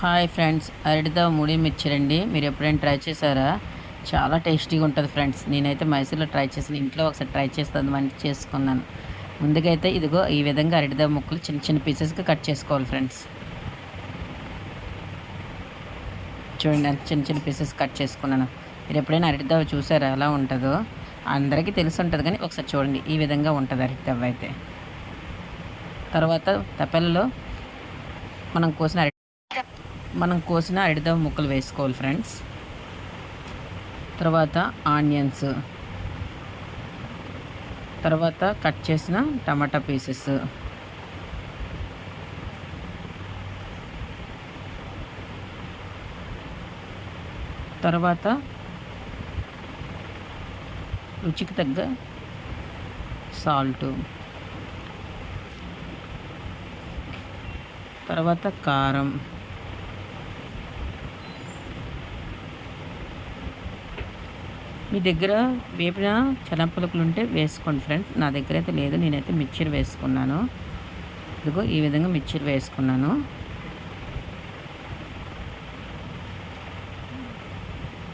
Hi friends అరటితో ముడి మిర్చిరండి మీరు ఎప్పుడైనా ట్రై చేశారా? చాలా టేస్టీగా ఉంటుంది ఫ్రెండ్స్. నేనైతే మైసూర్లో ట్రై చేసాను ఇంట్లో ఒకసారి ట్రై చేస్తాను మంచి చేసుకున్నాను. ముందుకైతే ఇదిగో ఈ విధంగా అరటిదా ముక్కలు చిన్న చిన్న పీసెస్గా కట్ చేసుకోవాలి ఫ్రెండ్స్. చూడండి అంత చిన్న చిన్న పీసెస్ కట్ చేసుకున్నాను. మీరు ఎప్పుడైనా అరటిదవ్వ చూసారా? ఎలా ఉంటుందో అందరికీ తెలిసి ఉంటుంది కానీ ఒకసారి చూడండి. ఈ విధంగా ఉంటుంది అరటిదవ్వ అయితే. తర్వాత తపెలలో మనం కోసిన అరటి మనం కోసిన అరటిదవ్వ ముక్కలు వేసుకోవాలి ఫ్రెండ్స్. తర్వాత ఆనియన్స్. తర్వాత కట్ చేసిన టమాటా పీసెస్. తర్వాత రుచికి తగ్గ సాల్ట్. తర్వాత కారం. మీ దగ్గర వేపిన చెనపలుకులు ఉంటే వేసుకోండి ఫ్రెండ్స్. నా దగ్గర అయితే లేదు నేనైతే మిక్చర్ వేసుకున్నాను. ఇదిగో ఈ విధంగా మిక్చర్ వేసుకున్నాను.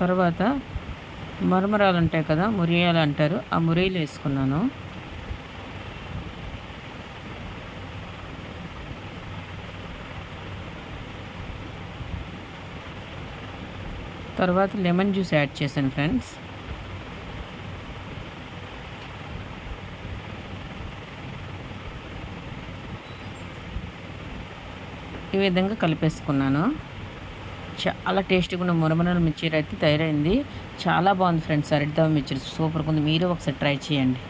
తర్వాత మరమరాలు ఉంటాయి కదా మురియాలు అంటారు. ఆ మురియలు వేసుకున్నాను. తర్వాత లెమన్ జ్యూస్ యాడ్ చేశాను ఫ్రెండ్స్. ఈ విధంగా కలిపేసుకున్నాను. చాలా టేస్టీగా ఉన్న మురమరల మిర్చి అయితే తయారైంది. చాలా బాగుంది ఫ్రెండ్స్ అరటిదవ మిర్చి. సూపర్గా ఉంది. మీరు ఒకసారి ట్రై చేయండి.